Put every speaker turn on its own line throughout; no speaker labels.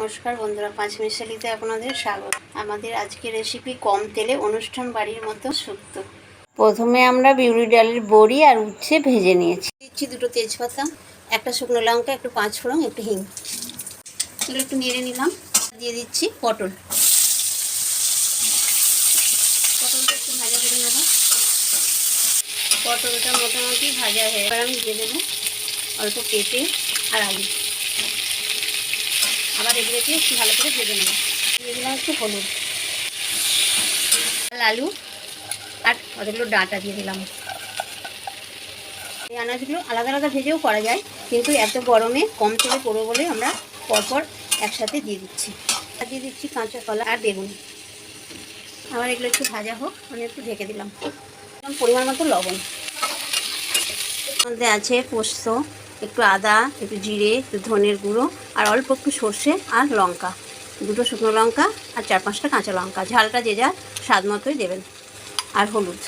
নমস্কার বন্ধুরা, পাঁচ মিশালিতে আপনাদের স্বাগত। আমাদের আজকের রেসিপি কম তেলে অনুষ্ঠান বাড়ির মতো শুক্ত প্রথমে আমরা বিউলি ডালের বড়ি আর উচ্ছে ভেজে নিয়েছি। দিচ্ছি দুটো তেজপাতা, একটা শুকনো লঙ্কা, একটু পাঁচ ফোড়ন, একটু হিং। এগুলো একটু নেড়ে নিলাম। দিয়ে দিচ্ছি পটল। পটলটা একটু ভাজা করে নেব। পটলটা মোটামুটি ভাজা হয়ে আমি দিয়ে দেবো অল্প পেঁপে আর আলু। আবার এগুলোকে একটু ভালো করে ভেজে নেব। দিয়ে দিলাম একটু হলুদ আলু, আর কতগুলো ডাঁটা দিয়ে দিলাম। এই আনাজগুলো আলাদা আলাদা ভেজেও করা যায়, কিন্তু এত গরমে কম তেলে পড়ো বলে আমরা পরপর একসাথে দিয়ে দিচ্ছি। আর দিয়ে দিচ্ছি কাঁচা কলা আর বেগুন। আবার এগুলো একটু ভাজা হোক, আমি একটু ঢেকে দিলাম। দিলাম পরিমাণ মতো লবণ। মধ্যে আছে পোস্ত একটু আদা, একটু জিরে, একটু ধনের গুঁড়ো, আর অল্প একটু সর্ষে আর লঙ্কা। দুটো শুকনো লঙ্কা আর চার পাঁচটা কাঁচা লঙ্কা। ঝালটা যে যা স্বাদ মতোই দেবেন। আর হলুদ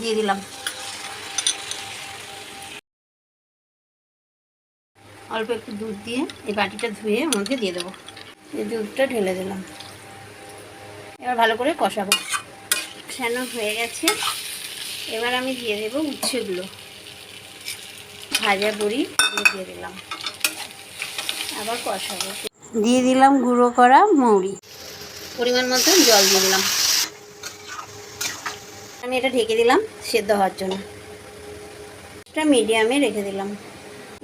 দিয়ে দিলাম। অল্প একটু দুধ দিয়ে এই বাটিটা ধুয়ে মধ্যে দিয়ে দেবো। এই দুধটা ঢেলে দিলাম। এবার ভালো করে কষাবো। কষানো হয়ে গেছে। এবার আমি দিয়ে দেবো উচ্ছেগুলো। ভাজা বড়ি দিয়ে দিলাম। আবার কষাবো। দিয়ে দিলাম গুঁড়ো করা মৌরি। পরিমাণ মতো জল দিয়ে দিলাম। আমি এটা ঢেকে দিলাম সেদ্ধ হওয়ার জন্য। এটা মিডিয়ামে রেখে দিলাম।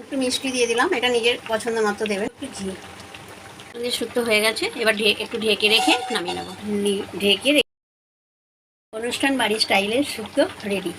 একটু মিষ্টি দিয়ে দিলাম এটা নিজের পছন্দ মতো দেবেন। একটু ঘি। শুক্তো হয়ে গেছে এবার একটু ঢেকে রেখে নামিয়ে নেব। ঢেকে রেখে অনুষ্ঠান বাড়ির স্টাইলের শুক্তো রেডি